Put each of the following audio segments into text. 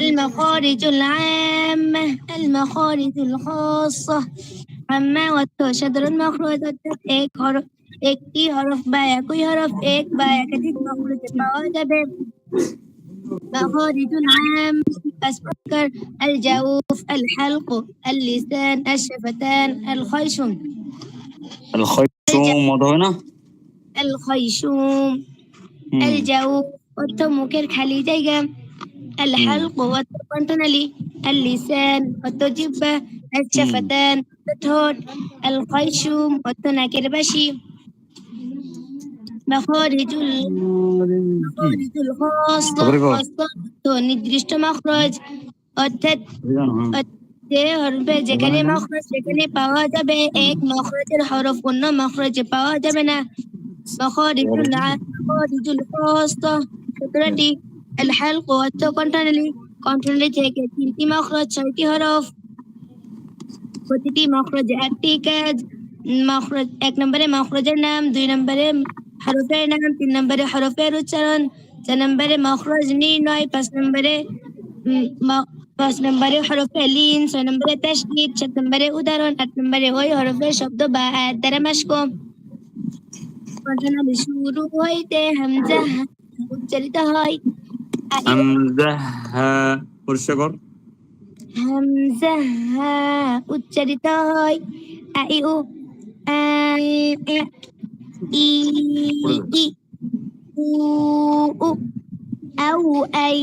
المخارج العامة المخارج الخاصة আম্মা অর্থ সাধারণ মখরজ অর্থাৎ এক হরফ একটি হরফ বা একই হরফ এক বা একাধিক মখরজে পাওয়া যাবে مخارج العام أسبكر الجوف الحلق اللسان الشفتان الخيشوم الخيشوم মদ হয় না الخيشوم হুম। الجوف অর্থ মুখের খালি জায়গা الحلق অর্থ কণ্ঠনালী اللسان অর্থ জিহ্বা الشفتان অর্থ ঠোঁট الخيشوم অর্থ নাকের বাসি مخارج ال- مخارج الخاصة তারপরে কর। خاصة অর্থ নির্দিষ্ট মখরজ অর্থাৎ জানো, হ্যাঁ। যে হরফে যেখানে মখরজ সেখানে পাওয়া যাবে এক মখরজের হরফ অন্য মখরজে পাওয়া যাবে না মখরিজুল আ- মখরিজুল খাসা সূত্রটি হালক অর্থ কণ্ঠনালী কণ্ঠনালী থেকে তিনটি মখরজ ছয়টি হরফ প্রতিটি মখরজে আটটি কাজ মখরজ এক নম্বরে মখরজের নাম দুই নম্বরে হরফের নাম তিন নম্বরে হরফের উচ্চারণ চার নম্বরে মখরজ নির্ণয় পাঁচ নম্বরে পাঁচ নম্বরে হরফে লিন ছয় নম্বরে তাসদিদ সাত নম্বরে উদাহরণ আট নম্বরে ওই হরফের শব্দ বা আয়াত দ্বারা মাস্ক কণ্ঠনালী শুরু হইতে হামজা উচ্চারিত হয় আ- হামজা হা পরিষ্কার কর হামজা হা উচ্চারিত হয় আ ই উ আ এ ই ই উ উ আউ আই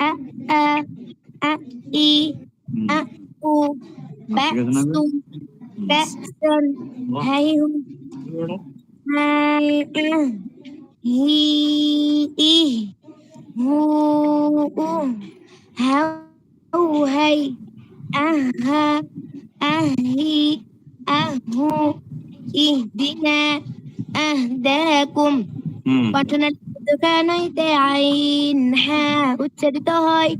আ আ আ ই হুম। আ উ বা ঠিক আছে না? সু বা সন হাই হু হাই আ হি ই হু উ হাউ হাই আহা আহি আহু ইহদিনা আহদাকুম হুম কণ্ঠনালী দোকান হইতে আইন হা উচ্চারিত হয়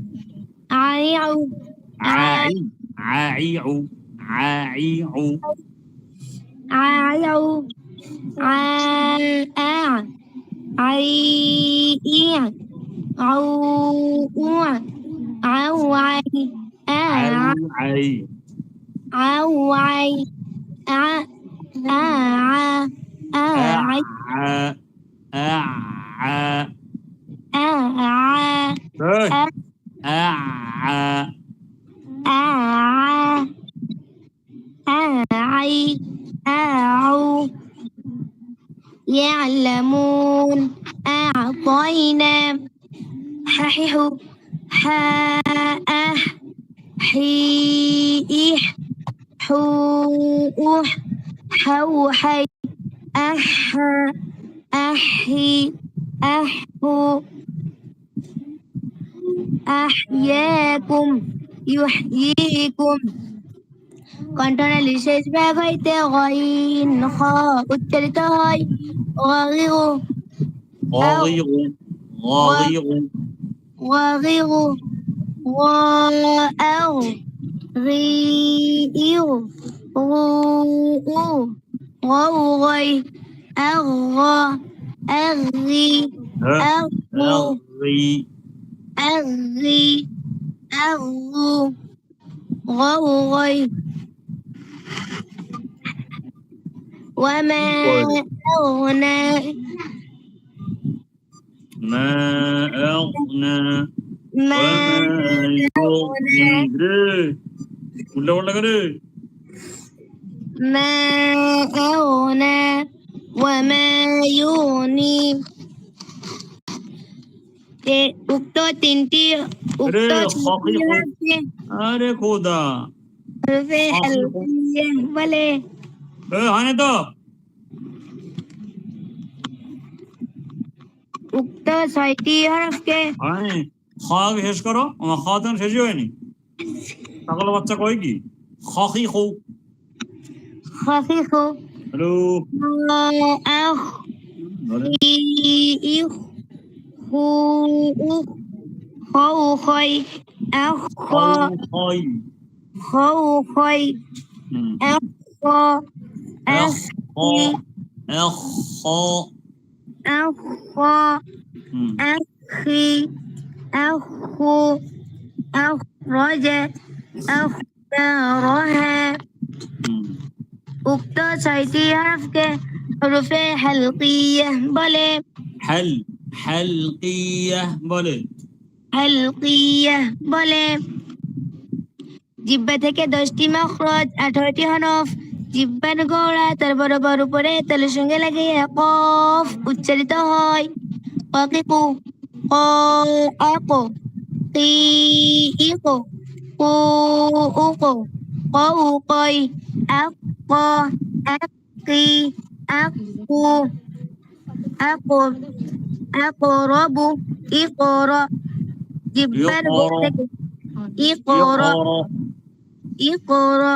আইউ আই আইউ আইউ আইউ আ আই ইয়া Au Au ai a ai Au ai a a a ai a a a Rồi. A a a ai au يعلمون أعطينا ححح حاء حيح حوح حوحي أح أحي أحو أحياكم يحييكم কণ্ঠনালী শেষ ভাগ হইতে গইন খ উচ্চারিত হয় গগিগু غاضيغ غاضيغ গগিগু وغير والغير والغي أغ أغي أغي أغي أغ غوغي وما أغنى ما أغنى ما وما يغني ولا ولا كده ما أغنى وما يغني এ উক্ত তিনটি উক্ত আরে, তিনটি হকি হক। হরফে আরে খোদা হরফে হকি আল হক। বলে এ হানে তো উক্ত ছয়টি হরফকে হানে খাগ শেষ করো আমার খাওয়া তো শেষই হয়নি সকালে বাচ্চা কয় কি? খৌ হ্যালো আখ খৌ খৈ আখ খ খাই খৌ আখ খ আখ খ আখ খ أخا أخي أخو أخرج أخبارها اکتا سایتی حرف که حروف حلقیه بله حل حلقیه بله حلقیه بله جیبه که داشتیم اخراج اٹھارتی حرف জিব্বার গোড়া তার বরাবর উপরে তালের সঙ্গে লাগিয়ে কফ উচ্চারিত হয়। ককিকু কো কি? ইকো কু। উকো কউ কই আক এক কি। আকু আকু আকরবু ইকরা জিব্বার গোড়া ইকরা ইকরা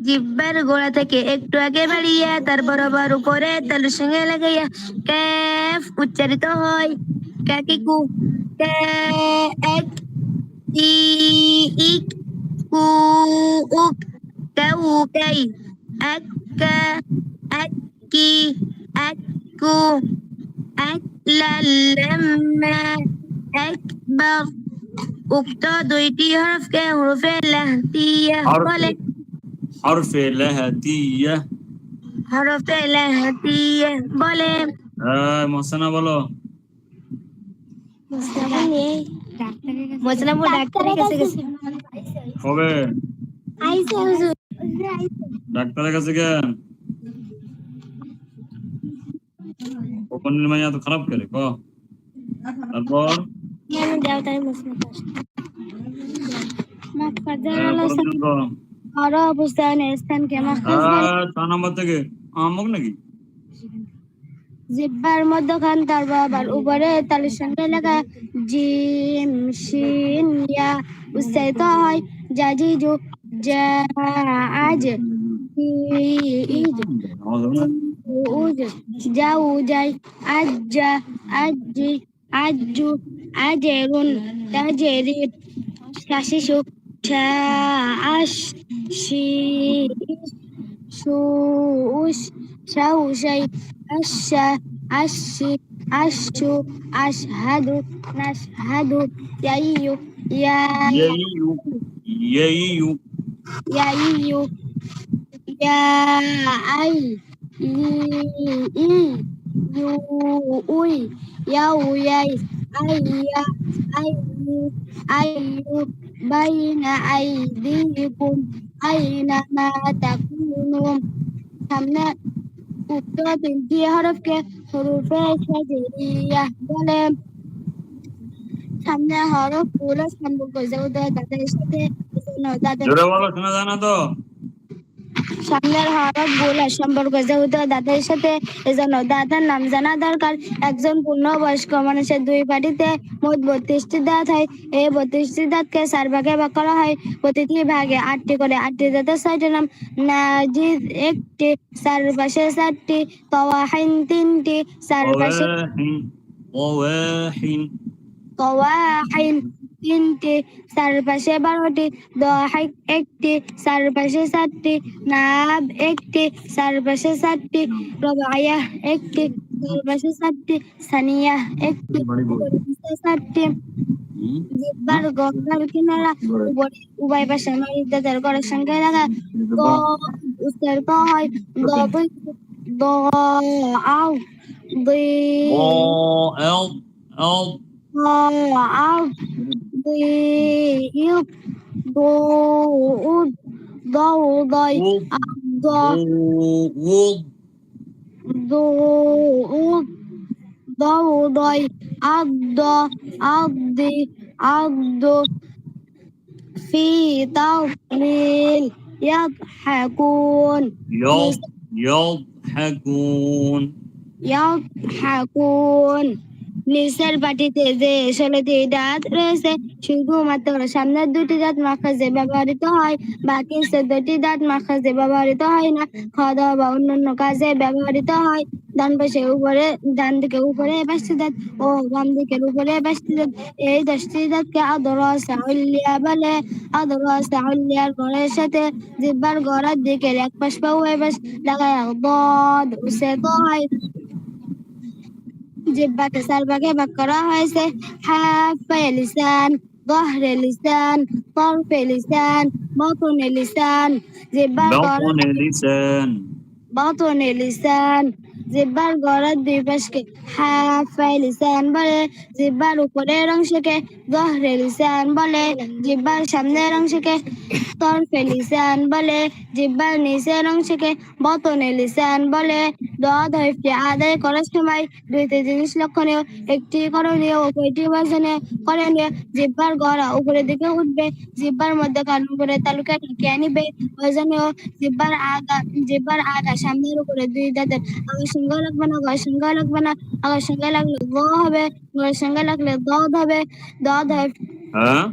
জিব্বার গোড়া থেকে একটু আগে বাড়িয়ে তার বরাবর উপরে তার সঙ্গে লাগাইয়া ক্যাফ উচ্চারিত হয় কাকিকু কে এক ইক কু উক কাউ কাই এক এক কি এক কু এক লাল্লাম্মা একবার উক্ত দুইটি হরফকে হরফে লাহতিয়া বলে حرف لهتية হরফে লাহতিয়া বলে হ্যাঁ মহসেনা বলো মোসলামু ডাক্তারের কাছে গেছে কবে আইসে হুজুর ডাক্তারের কাছে কেন ওপেনের মাইয়া তো খারাপ করে ক তারপর আমি দাও তাই মোসলাম মাফ কর দেন আর অবস্থান স্থান কে মাখরাজ চার নম্বর আমক নাকি জিব্বার মধ্যখান তার বাবার উপরে তালের সঙ্গে লাগা জিম শিন ইয়া উচ্চারিত হয় জাজিজু জা আজ ইজ? উজ যাও যাই আজ্জা আজ্জি Ajju আজেরুন তাজেরি শাশিশু Ai, ai, ai, ai, ai, আইদিকুম আইনা মা তাকুনু সামনে উক্ত তিনটি হরফকে হরফে সাজেরিয়া বলে সামনে হরফগুলো সম্পর্ক যেহেতু তাদের সাথে তাদের শোনা যায় তো? সামনের হরফগুলো সম্পর্ক যেহেতু দাদার সাথে এজন্য দাদার নাম জানা দরকার একজন পূর্ণবয়স্ক মানুষের দুই পাটিতে মোট বত্রিশটি দাঁত হয়। এই বত্রিশটি দাঁতকে চার ভাগে ভাগ করা হয়। প্রতিটি ভাগে আটটি করে। আটটি দাঁতের ছয়টি নাম নাজিদ একটি চারপাশে চারটি তওয়াহিন তিনটি চারপাশে ওয়াহিন ওয়াহিন তওয়াহিন। তিনটি চারপাশে বারোটি দহাইক একটি চারপাশে চারটি নাব একটি চারপাশে চারটি রবাইয়া একটি চারপাশে চারটি সানিয়া একটি চারটি জিব্বার গঙ্গার কিনারা উভয় পাশে মারিদাদের সঙ্গে লাগা গ হয় গ দ ও এল এল আও। يطيء الضوء ضوضي الضوء ضوء ضوضي عض عض عض في تضليل يضحكون. يضحكون. يضحكون. নিচের পাটিতে যে ষোলোটি দাঁত রয়েছে। শুধুমাত্র সামনের দুটি দাঁত মাখাজে ব্যবহৃত হয়, বাকি চোদ্দটি দাঁত মাখাজে ব্যবহৃত হয় না। খাওয়া দাওয়া বা অন্যান্য কাজে ব্যবহৃত হয়। ডান পাশে উপরে, ডান দিকে উপরে পাঁচটি দাঁত ও বাম দিকের উপরে পাঁচটি দাঁত। এই দশটি দাঁতকে আদর সাহুল্লিয়া বলে। আদর সাহুল্লিয়ার গড়ের সাথে জিব্বার গড়ার দিকের এক পাশ পা ওই লাগায় বদ উচ্চারিত হয়। জিব্বাকে সালবাকে বাক করা হয়েছে হাফে লিসান গহরে লিসান তরফে লিসান বতনে লিসান জিব্বা বতনে লিসান বতনে লিসান জিহ্বার গড়ের দুই পাশকে হাফাই লিসান বলে জিহ্বার উপরের অংশকে গহরে লিসান বলে জিহ্বার সামনের অংশকে তরফে লিসান বলে জিহ্বার নিচের অংশকে বতনে লিসান বলে। দদ হইফটি আদায় করার সময় দুইটি জিনিস লক্ষণীয়, একটি করণীয় ও কয়টি বাজনে করণীয়, জিব্বার গড়া উপরের দিকে উঠবে, জিব্বার মধ্যে কান উপরে তালুকা ঢেকে নিবে। প্রয়োজনীয় জিব্বার আগা জিব্বার আগা সামনের উপরে দুই দাঁতের আগের সঙ্গে লাগবে না গয়ের সঙ্গে লাগবে না আগের সঙ্গে লাগলে গ হবে গয়ের সঙ্গে লাগলে দদ হবে দদ হয় হ্যাঁ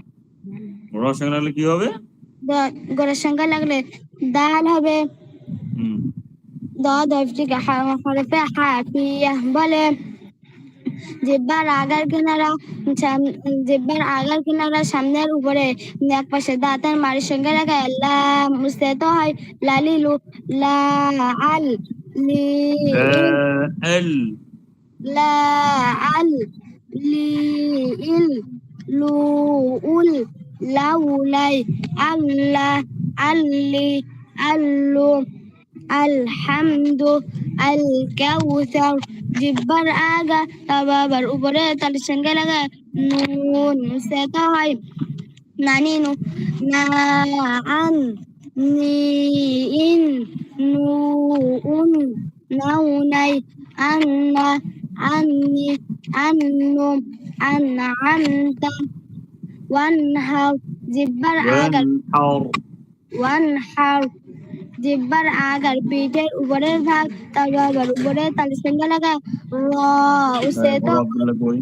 ওরা সঙ্গে লাগলে কি হবে গরের সঙ্গে লাগলে দাল হবে দদ হরফটিকে হা- হরফে হাফিয়া বলে জিব্বার আগার কিনারা জিব্বার আগার কিনারা সামনের উপরে এক পাশে দাঁতের মারির সঙ্গে লাগা লাম মুস্তেত হয় লালিলু লা আল আল লি ইল লু উল লাউলাই আল্লাহ আল্লি আল্লু আলহামদু আল কাউসার জিব্বার আগা বাবার উপরে তার সঙ্গে লাগা নুন সেটা হয় নানিনু না আন নি ইন নু উন নাউনাই আন্না আন্নি আন্নু আনআমতা ওয়ানহার জিব্বার আগা হাওর ওয়ানহার জিব্বার আগার পিঠের উপরের ভাগ তার বাবার উপরে তার সঙ্গে লাগা র উসে তো কই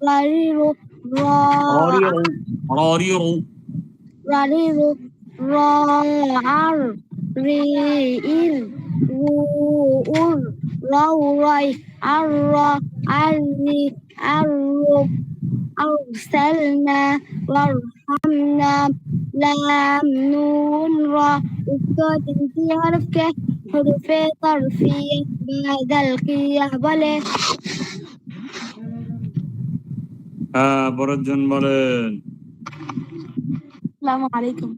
রারিরু র অরিয়ু অরিয়ু রারিরু র আর রি ইল উ উর রাউ রাই আর র আর রি আর রু أرسلنا وارحمنا لام نون را উত্তর তিনটি হরফকে হরফে তরফিয়ে বাদাল কিয়া বলে হ্যাঁ পরের জন বলেন আসসালামু আলাইকুম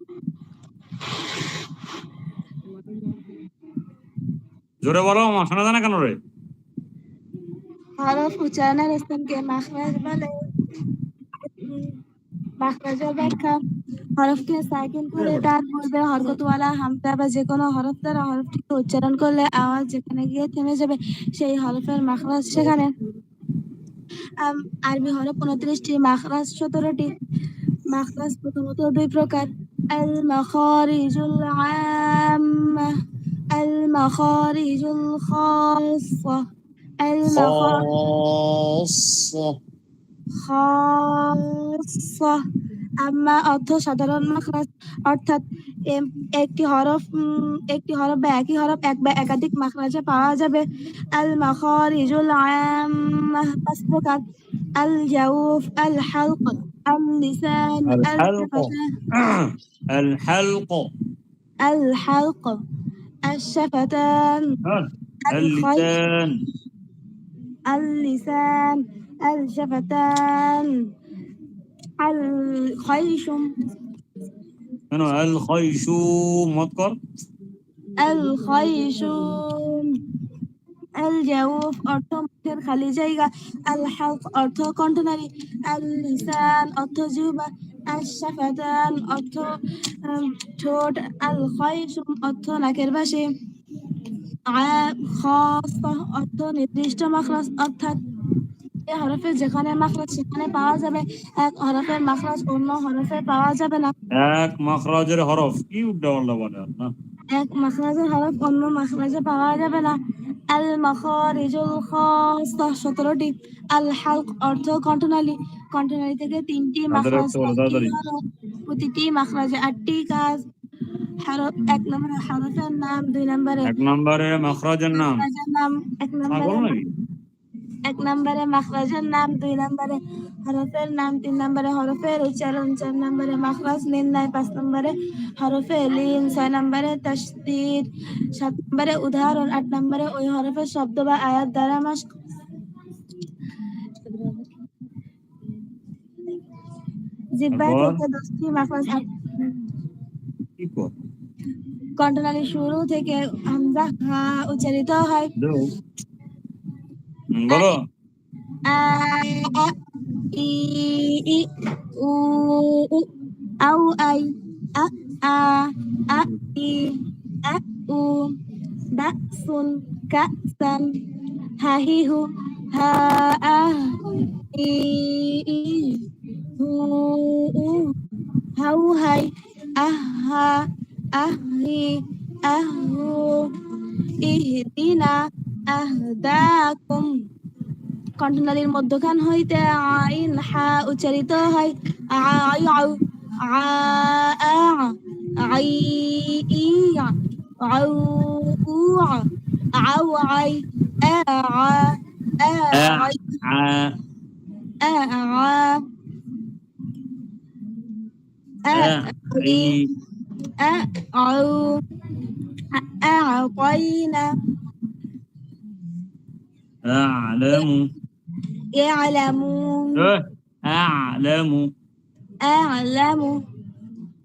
জোরে বলো শোনা যায় না কেন রে? হরফ উচ্চারণের স্থানকে মাখরাজ বলে। মাখরাজের ব্যাখ্যা হরফকে সাইকেল করে তার পূর্বে হরকতওয়ালা বা যে কোনো হরফ দ্বারা হরফটিকে উচ্চারণ করলে আওয়াজ যেখানে গিয়ে থেমে যাবে সেই হরফের মাখরাজ সেখানে। আরবি হরফ উনত্রিশটি মাখরাজ সতেরোটি। মাখরাজ প্রথমত দুই প্রকার। আল মাখারিজুল আম্মা আল মাখারিজুল খাসসা আল মাখারিজ খাসা আম্মা অর্থ সাধারণ মাখরাজ অর্থাৎ এম, একটি হরফ উম, একটি হরফ বা একই হরফ এক বা একাধিক মাখরাজে পাওয়া যাবে আল মাখারিজুল আম্মা পাঁচ প্রকার আল জাউফ আল হালক আল লিসান আল الحلق شفتان الحلق الحلق الشفتان اللسان اللسان الشفتان الخيشم شنو الخيشوم مذكر الخيشوم الجوف অর্থ মুখের খালি জায়গা আল হালক অর্থ কণ্ঠনালী আল লিসান অর্থ জিহ্বা আল শাফাতান অর্থ ঠোঁট আল খাইশুম অর্থ নাকের পাশে অর্থ নির্দিষ্ট মাখরাজ অর্থাৎ এই হরফের যেখানে মাখরাজ সেখানে পাওয়া যাবে এক হরফের মাখরাজ অন্য হরফে পাওয়া যাবে না. এক মাখরাজের হরফ কি বলে আর না। এক মাখরাজের হরফ অন্য মাখরাজে পাওয়া যাবে না. আল মাখারিজুল খাসা সতেরোটি. আল হালক অর্থ কণ্ঠনালী কণ্ঠনালী থেকে তিনটি মাখরাজ। প্রতিটি মাখরাজে আটটি কাজ। এক নম্বরে হরফের নাম দুই নম্বরে এক নম্বরে মাখরাজের নাম। নাম এক নম্বরে এক নম্বরে মাখরাজের নাম দুই নম্বরে হরফের নাম তিন নম্বরে হরফের উচ্চারণ চার নম্বরে মাখরাজ নির্ণয় পাঁচ নম্বরে হরফে লিন ছয় নম্বরে তসদিদ সাত নম্বরে উদাহরণ আট নম্বরে ওই হরফের শব্দ বা আয়াত দ্বারা মাস জিব্বা থেকে দশটি মাখরাজ শুরু থেকে হামজা হা উচ্চারিত হয়। বলো। ই ই উ উ আউ আই আ আ আ ই আ উ বা সুন কা সান হা হি কণ্ঠনালীর মধ্যখান হইতে আইন হা উচ্চারিত হয় আই আউ আ আ আই ই আউ উ আউ I a a a I আ আ আ আ ই আ আউ أعطينا আ'লামু يعلمون এ, আ'লামু أعلم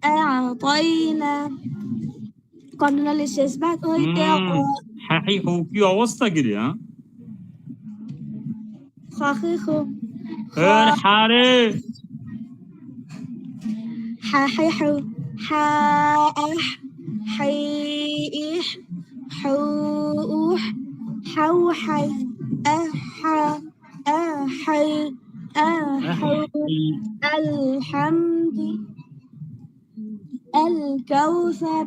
أعطينا কর্ণনালীর শেষ ভাগ হইতে হুম, হাহিহু কি অবস্থা কি রে হ্যাঁ খাখিখু এর হারে حاحح حاح حيح حوح حوحي أحا أحي أحو الحمد الكوثر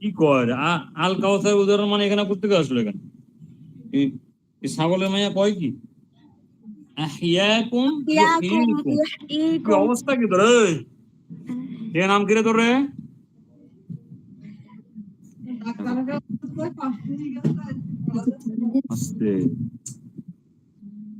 কি কয় আ- আল কাউসার উদাহরণ মানে এখানে করতে আসলো এখানে এই- এই ছাগলের মাইয়া কয় কি আহিয়াকুম ياكم ইউহয়িকুম। কি يحييكم অবস্থা কি তোর এই? এ নাম কি রে তোর রে আস্তে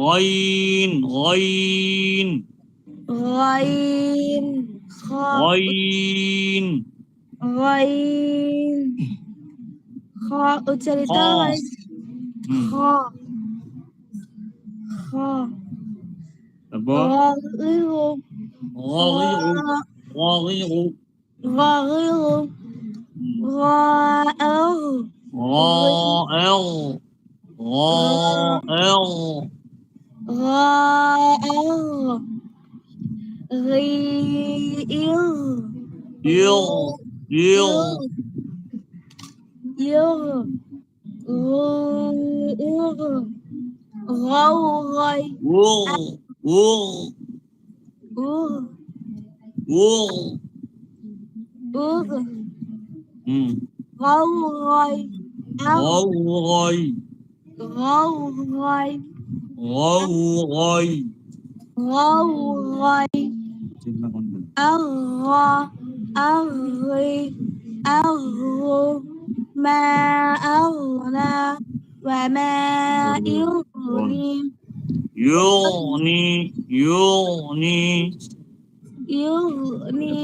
গইন গইন গইন খ গইন গইন খ উচ্চারিত খ। হয় হুম, খ খ তারপর গগিগু গগিগু Gò yêu. Ghi yêu. Yêu. Yêu. Yêu. Gô yêu. Gô rồi. Gô. Gô. Gô. Gô. Gô. Ừ. Gô rồi. Gô rồi. Gô rồi. غوغي চিন্তা করবে أغى أغي أغو ما أغنى وما يغني ইউনি ইউনি يغني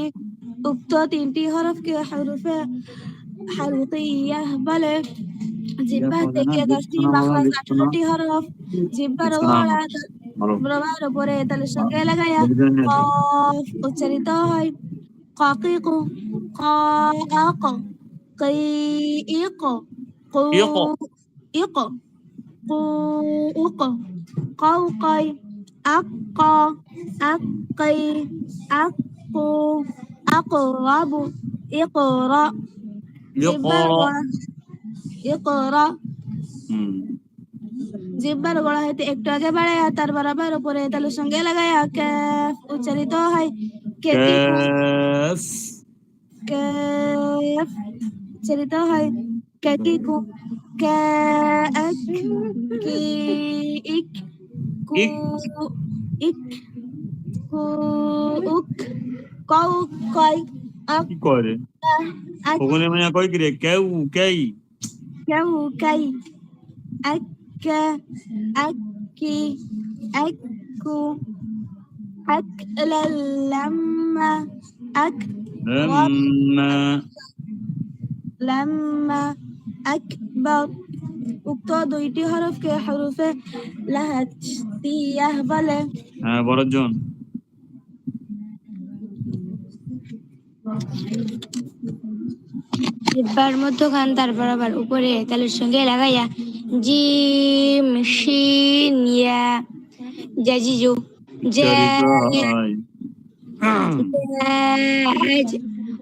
উক্ত তিনটি হরফকে হরফে হালকিয়া বলে জিব্বা থেকে দশটি মাখরাজ আঠারোটি হরফ জিব্বার ওড়া রবার উপরে তালের সঙ্গে লাগাইয়া কফ উচ্চারিত হয় কাকিকু কাক কাইকু কুইকু কুউকু কাউকাই আক্ক আক্কাই আকু আকরাবু ইকরা ইকরা ইকরা। জিব্বার গোড়া হইতে একটু আগে বাড়াইয়া তার বরাবর উপরে তালুর সঙ্গে লাগাইয়া কে উচ্চারিত হয়। কে ক্যাফ উচ্চারিত হয়। ক্যাকিকু ক্যাক কি ইক কু ইক। কু উক কউ কয় আক করে ওখানে মানে কয় কি রে? কেউ কেই। কেউ কাই আক আকি আকু আক লাম্মা আক লাম্মা লাম্মা আকবার উক্ত দুইটি হরফকে হরফে লাহাতিয়াহ বলে। হ্যাঁ বড়জন জিব্বার মধ্যখান তারপর আবার উপরে তালের সঙ্গে লাগাইয়া জিম শিন ইয়া জাজিজু উচ্চারিত হয় জাজ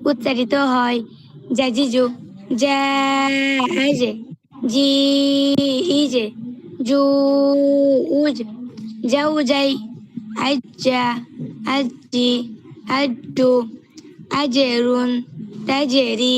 উচ্চারিত হয়। জাজিজু জাজ। জি ইজে জু উজ যাউ যাই। আজ্জা আজ্জি আড্ডু আজেরুন তাজেরি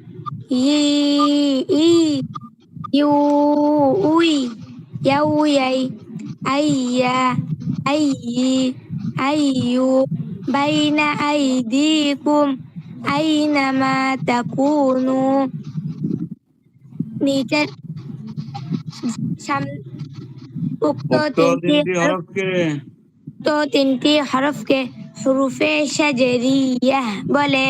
ইয়া আই ই ই ইউ উই ইয়াউ ইয়াই আইয়া আইয়ি আইয়ু বাইনা আইদিকুম আইনামা তাকুনু নিচের উক্ত তিনটি তিনটি হরফ হরফকে উক্ত তিনটি হরফকে হুরুফে সাজেরিয়াহ বলে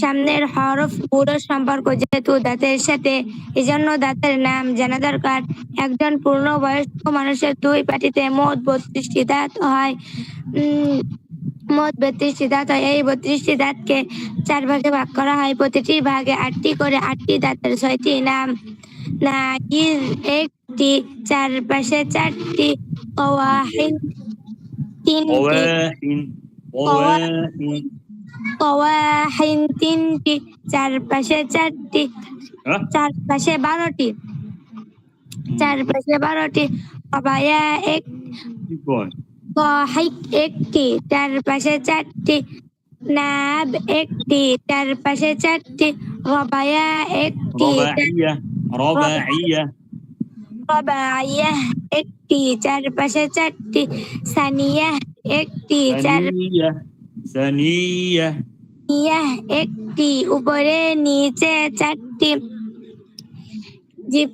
সামনের হরফ পুরো সম্পর্ক যেহেতু দাঁতের সাথে, এজন্য দাঁতের নাম জানা দরকার। একজন পূর্ণ বয়স্ক মানুষের দুই পাটিতে মোট বত্রিশটি দাঁত হয়। মোট বত্রিশটি দাঁত হয়। এই বত্রিশটি দাঁতকে চার ভাগে ভাগ করা হয়। প্রতিটি ভাগে আটটি করে আটটি দাঁতের ছয়টি নাম। নাকির একটি, চারপাশে চারটি তিনটি। ওয়াহিন ওয়াহিন কওয়াহিন তিনটি চারপাশে চারটি? চারপাশে বারোটি। চারপাশে বারোটি কবায়া এক কি কহাইক একটি চারপাশে চারটি নাব একটি চারপাশে চারটি রবায়া একটি রবাইয়া রবাইয়া। রবাইয়া একটি চারপাশে চারটি সানিয়া একটি চার সানিয়া সানিয়া ইয়াহ একটি উপরে নিচে চারটি। জিব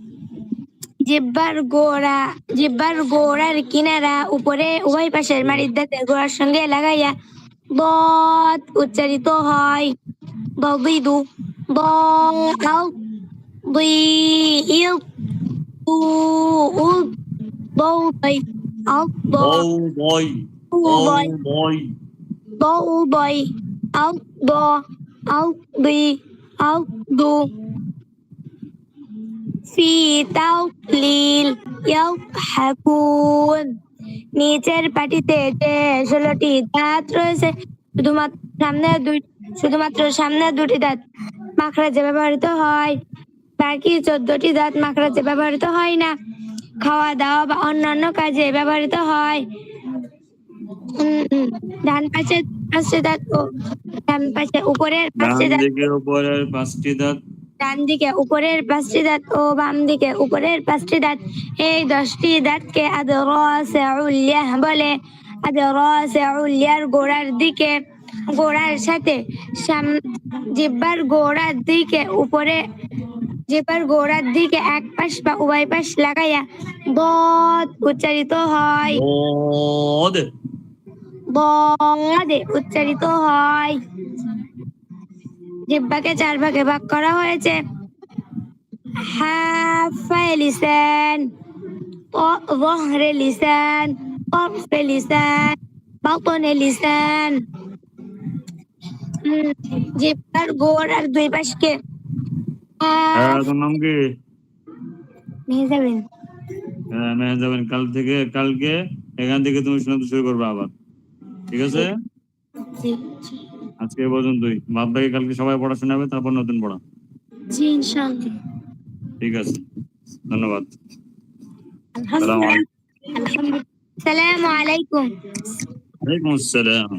জিব্বার গোড়া জিব্বার গোড়ার কিনারা উপরে উভয় পাশের মাড়ির দাঁতের গোড়ার সঙ্গে লাগাইয়া বদ উচ্চারিত হয়। বদিদু ব আও বি ইউ উ উ বউ বই। আও ব বউ বই উ বউ বই বই bầu bầy áo bò áo bì áo đu في توقليل يضحكون নিচের পাটিতে যে ষোলোটি দাঁত রয়েছে শুধুমাত্র সামনে দুই শুধুমাত্র সামনে দুটি দাঁত মাখরাজে ব্যবহৃত হয় বাকি চোদ্দটি দাঁত মাখরাজে ব্যবহৃত হয় না খাওয়া দাওয়া বা অন্যান্য কাজে ব্যবহৃত হয় উম, উম, ডান পাশে পাশে দাঁত ও ডান পাশে উপরের পাশে দাঁত। উপরের পাঁচটি দাঁত। ডান দিকে উপরের পাঁচটি দাঁত ও বাম দিকে উপরের পাঁচটি দাঁত। এই দশটি দাঁতকে আদরসে উল্লিয়াহ বলে। আদরসে উল্লিয়ার গোড়ার দিকে গোড়ার সাথে সাম- জিব্বার গোড়ার দিকে উপরে জিব্বার গোড়ার দিকে এক পাশ বা উভয় পাশ লাগাইয়া বদ উচ্চারিত হয়। বদ বদে উচ্চারিত হয় জিব্বাকে চার ভাগে ভাগ করা হয়েছে হাফায় লিসান ظهر লিসান طرف লিসান বাতন লিসান উম, জিব্বার গোড় আর দুই পাশকে হ্যাঁ তোর নাম কি নিয়ে যাবেন হ্যাঁ মেয়ে যাবেন কাল থেকে কালকে এখান থেকে তুমি শোনাতে শুরু করবে আবার ঠিক আছে? আজকে পর্যন্তই। বাদ বাকি কালকে সবাই পড়াশোনা হবে তারপর নতুন পড়া। জি ইনশাআল্লাহ। ঠিক আছে। ধন্যবাদ। আসসালামু। আলাইকুম ওয়ালাইকুম আসসালাম।